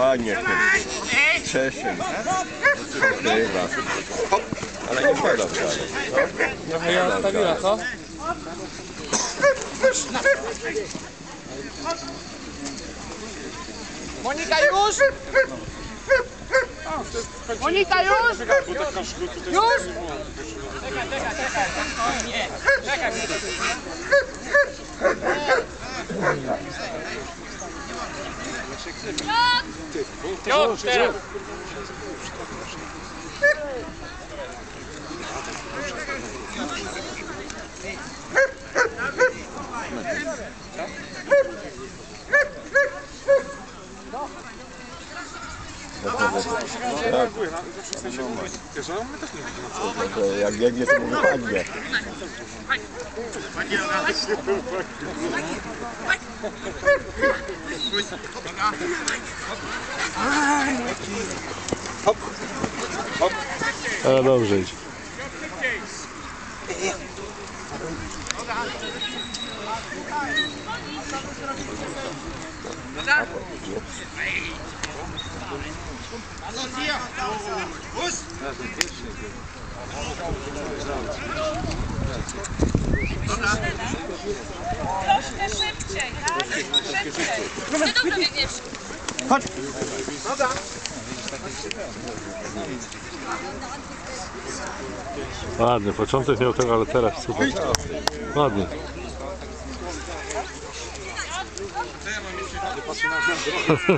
Ładnie. Przesień. Wygrywa. Ale nie pada wcale. Trochę ja odstawiła, co? Monika już! Monika, już! Już! Czekaj, czekaj, czekaj. Nie, czekaj. Piotr! Piotr! Już, teraz! To jak biegnie, to mu wypadnie. Ale dobrze idzie. Troszkę szybciej, tak? Szybciej. Ty dobrze biegniesz. Ładny, początek miał tego, ale teraz super. Ładnie. Você é uma misturada.